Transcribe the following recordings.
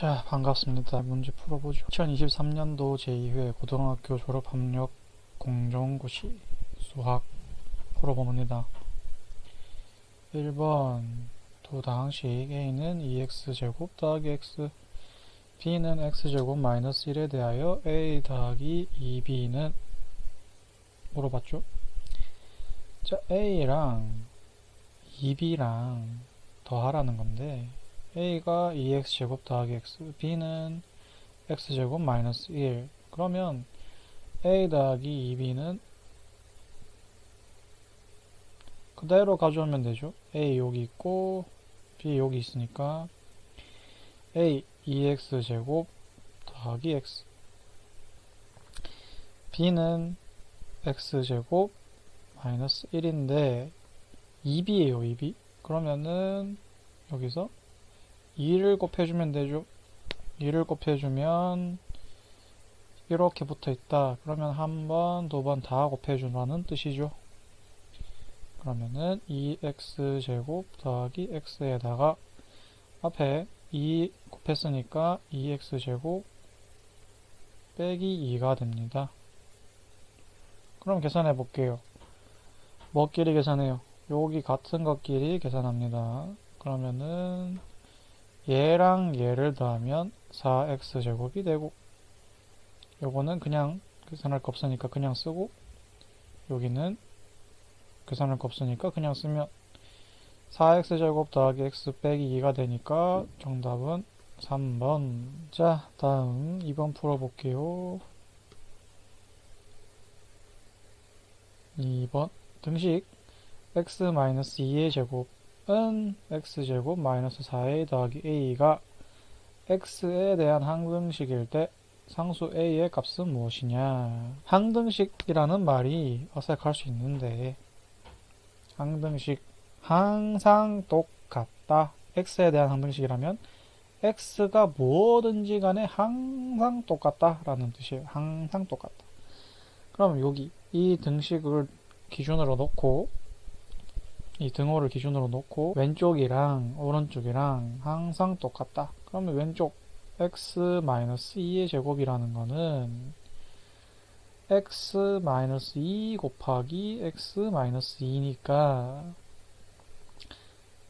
자, 반갑습니다. 문제 풀어보죠. 2023년도 제2회 고등학교 졸업학력 공정고시 수학 풀어봅니다. 1번 두 당식 a는 2x제곱 더하기 x b는 x제곱 마이너스 1에 대하여 a 더하기 2b는 물어봤죠? 자, a랑 2b랑 더하라는 건데 a가 2x제곱 더하기 x, b는 x제곱 마이너스 1 그러면 a 더하기 2b는 그대로 가져오면 되죠. A 여기 있고 b 여기 있으니까 a 2x제곱 더하기 x. B는 x제곱 마이너스 1인데 2b예요 2b 그러면은 여기서 2를 곱해주면 되죠. 2를 곱해주면 이렇게 붙어 있다. 그러면 한 번, 두 번 다 곱해준다는 뜻이죠. 그러면은 2x제곱 더하기 x에다가 앞에 2 곱했으니까 2x제곱 빼기 2가 됩니다. 그럼 계산해 볼게요. 뭐끼리 계산해요? 여기 같은 것끼리 계산합니다. 그러면은 얘랑 얘를 더하면 4x제곱이 되고 요거는 그냥 계산할 거 없으니까 그냥 쓰고 여기는 계산할 거 없으니까 그냥 쓰면 4x제곱 더하기 x 빼기 2가 되니까 정답은 3번. 자 다음 2번 풀어볼게요. 2번 등식 x-2의 제곱 은 x제곱 마이너스 4a 더하기 a가 x에 대한 항등식일 때 상수 a의 값은 무엇이냐? 항등식이라는 말이 어색할 수 있는데 항등식 항상 똑같다. x에 대한 항등식이라면 x가 뭐든지 간에 항상 똑같다 라는 뜻이에요. 항상 똑같다. 그럼 여기 이 등식을 기준으로 놓고 이 등호를 기준으로 놓고 왼쪽이랑 오른쪽이랑 항상 똑같다. 그러면 왼쪽 x-2의 제곱이라는 거는 x-2 곱하기 x-2니까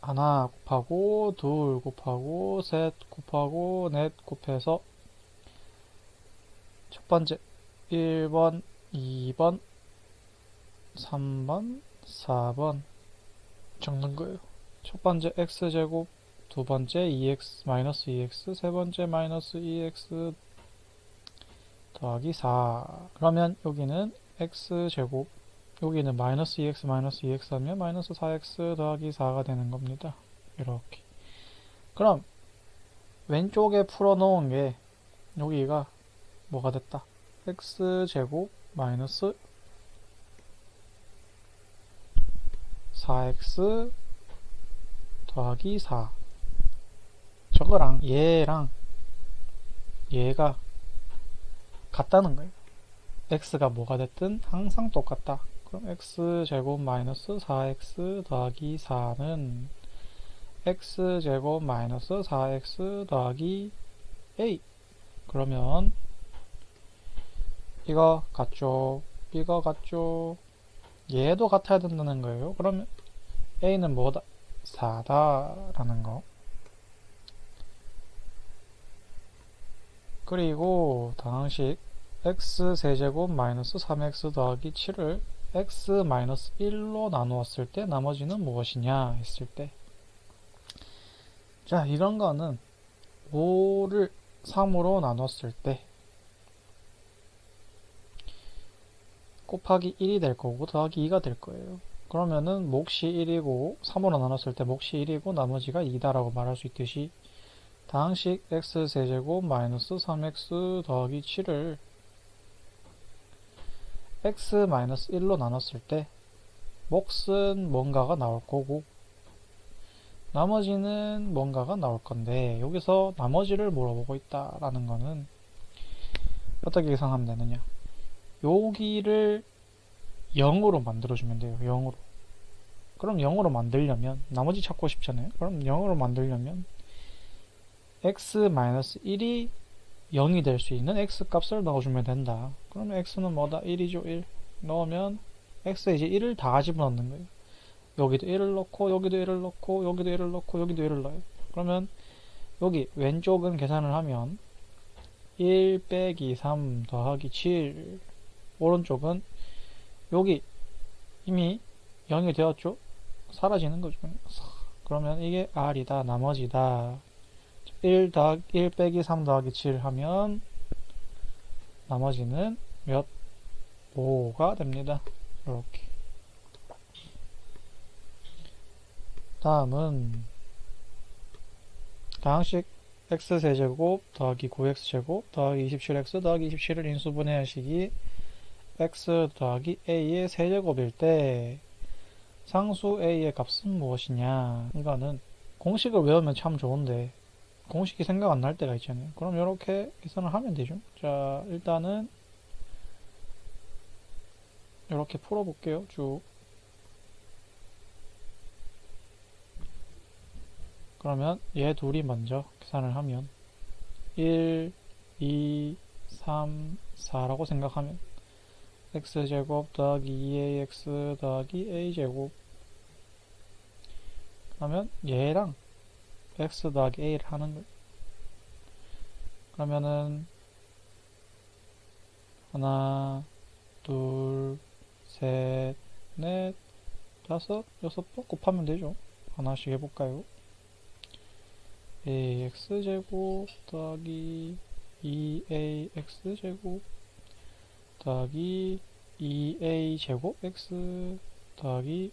하나 곱하고 둘 곱하고 셋 곱하고 넷 곱해서 첫 번째 1번, 2번, 3번, 4번 적는 거예요. 첫 번째 x제곱, 두 번째 2x 마이너스 2x, 세 번째 마이너스 2x 더하기 4. 그러면 여기는 x제곱, 여기는 마이너스 2x 마이너스 2x 하면 마이너스 4x 더하기 4가 되는 겁니다. 이렇게. 그럼 왼쪽에 풀어놓은 게 여기가 뭐가 됐다? x제곱 마이너스 4x 더하기 4 저거랑 얘랑 얘가 같다는 거예요. x가 뭐가 됐든 항상 똑같다. 그럼 x제곱 마이너스 4x 더하기 4는 x제곱 마이너스 4x 더하기 a 그러면 이거 같죠? 이거 같죠? 얘도 같아야 된다는 거예요. 그러면 a는 뭐다? 4다라는 거. 그리고 당식 x 세제곱 마이너스 3x 더하기 7을 x 마이너스 1로 나누었을 때 나머지는 무엇이냐 했을 때 자, 이런 거는 5를 3으로 나눴을 때 곱하기 1이 될 거고 더하기 2가 될 거예요. 그러면은 몫이 1이고 3으로 나눴을 때 몫이 1이고 나머지가 2다라고 말할 수 있듯이 당식 x세제곱 마이너스 3x 더하기 7을 x 마이너스 1로 나눴을 때 몫은 뭔가가 나올 거고 나머지는 뭔가가 나올 건데 여기서 나머지를 물어보고 있다라는 거는 어떻게 계산하면 되느냐 여기를 0으로 만들어주면 돼요. 0으로. 그럼 0으로 만들려면 나머지 찾고 싶잖아요. 그럼 0으로 만들려면 x-1이 0이 될 수 있는 x 값을 넣어주면 된다. 그러면 x는 뭐다? 1이죠, 1. 넣으면 x에 이제 1을 다 집어넣는 거예요. 여기도 1을 넣고, 여기도 1을 넣고, 여기도 1을 넣고, 여기도 1을 넣어요. 그러면 여기 왼쪽은 계산을 하면 1 빼기 3 더하기 7 오른쪽은 여기 이미 0이 되었죠? 사라지는 거죠. 그러면 이게 R이다, 나머지다. 1 더하기 1 빼기 3 더하기 7 하면 나머지는 몇? 5가 됩니다. 이렇게. 다음은 다항식 x세제곱 더하기 9x제곱 더하기 27x 더하기 27을 인수분해하시기 x 더하기 a의 세제곱일 때 상수 a의 값은 무엇이냐? 이거는 공식을 외우면 참 좋은데 공식이 생각 안 날 때가 있잖아요. 그럼 이렇게 계산을 하면 되죠. 자 일단은 이렇게 풀어볼게요. 쭉. 그러면 얘 둘이 먼저 계산을 하면 1, 2, 3, 4라고 생각하면 x제곱 더하기 2ax 더하기 a제곱 그러면 얘랑 x 더하기 a를 하는 거예요. 그러면은 하나, 둘, 셋, 넷, 다섯, 여섯 번 곱하면 되죠. 하나씩 해볼까요? ax제곱 더하기 2ax제곱 더하기 2a제곱 x 더하기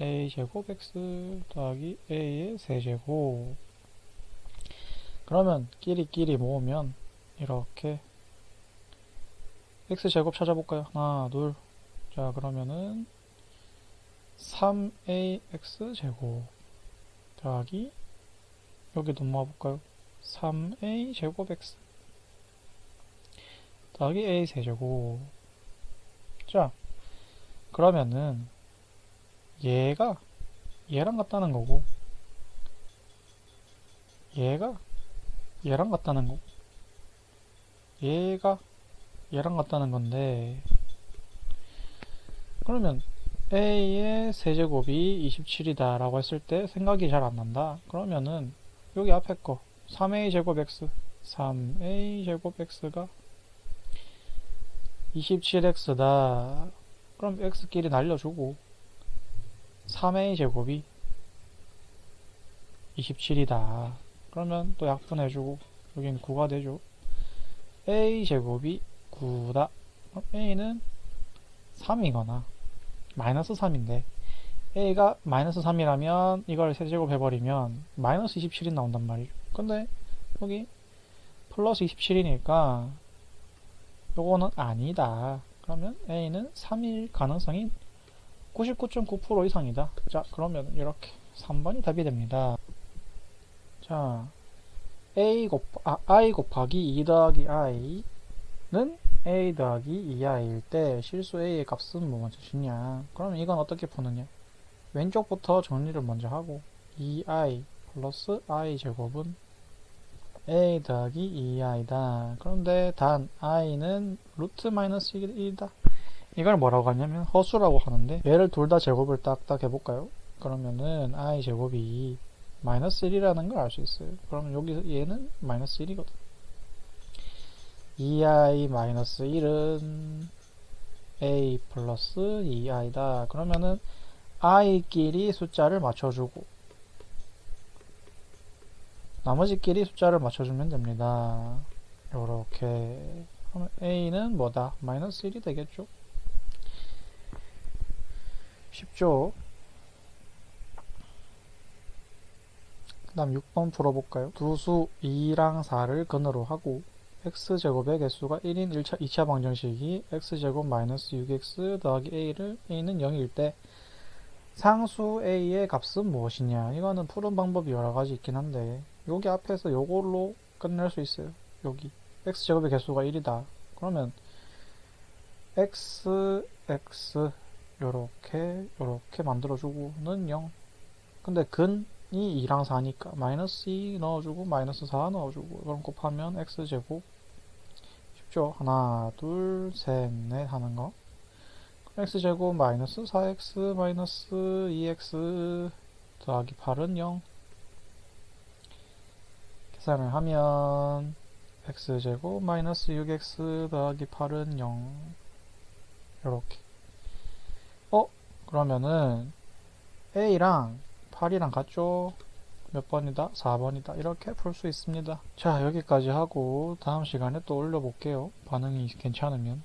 a제곱 x 더하기 a의 세제곱 그러면 끼리끼리 모으면 이렇게 x제곱 찾아볼까요? 하나 둘자 그러면은 3ax제곱 더하기 여기도 모아볼까요? 3a 제곱 x 더하기 a 세제곱 자 그러면은 얘가 얘랑 같다는 거고 얘가 얘랑 같다는 거고 얘가 얘랑 같다는 건데 그러면 a의 세제곱이 27이다 라고 했을 때 생각이 잘 안 난다. 그러면은 여기 앞에 거 3a 제곱 x 3a 제곱 x가 27x다. 그럼 x끼리 날려주고. 3a 제곱이 27이다. 그러면 또 약분해주고 여긴 9가 되죠. A 제곱이 9다. 그럼 a는 3이거나 마이너스 3인데 a가 마이너스 3이라면 이걸 세제곱 해버리면 마이너스 27이 나온단 말이죠. 근데 여기 플러스 27이니까 요거는 아니다. 그러면 a는 3일 가능성이 99.9% 이상이다. 자 그러면 이렇게 3번이 답이 됩니다. 자 a 곱 아, i 곱하기 2 더하기 i는 a 더하기 2i일 때 실수 a의 값은 뭐 먼저 주냐 그러면 이건 어떻게 푸느냐 왼쪽부터 정리를 먼저 하고 2i 플러스 i 제곱은 a 더하기 2i다. 그런데 단 i는 루트 마이너스 1이다. 이걸 뭐라고 하냐면 허수라고 하는데 얘를 둘 다 제곱을 딱딱 해볼까요? 그러면은 i 제곱이 마이너스 1이라는 걸 알 수 있어요. 그러면 여기서 얘는 마이너스 1이거든. 2i 마이너스 1은 a 플러스 2i다. 그러면은 i끼리 숫자를 맞춰주고 나머지끼리 숫자를 맞춰주면 됩니다. 요렇게 그러면 a는 뭐다? 마이너스 1이 되겠죠? 쉽죠? 그 다음 6번 풀어볼까요? 두 수 2랑 4를 근으로 하고 x제곱의 개수가 1인 1차, 2차 방정식이 x제곱 마이너스 6x 더하기 a를 a는 0일 때 상수 a의 값은 무엇이냐 이거는 푸는 방법이 여러 가지 있긴 한데 여기 앞에서 요걸로 끝낼 수 있어요. 여기. X제곱의 개수가 1이다. 그러면 x x 요렇게 요렇게 만들어주고는 0 근데 근 2랑 4니까 마이너스 2 넣어주고 마이너스 4 넣어주고 그럼 곱하면 x제곱. 쉽죠? 하나 둘 셋 넷 하는 거. x제곱 마이너스 4x 마이너스 2x 더하기 8은 0 계산을 하면 x제곱 마이너스 6x 더하기 8은 0 요렇게 어? 그러면은 a랑 8이랑 같죠? 몇 번이다? 4번이다. 이렇게 풀 수 있습니다. 자, 여기까지 하고 다음 시간에 또 올려볼게요. 반응이 괜찮으면.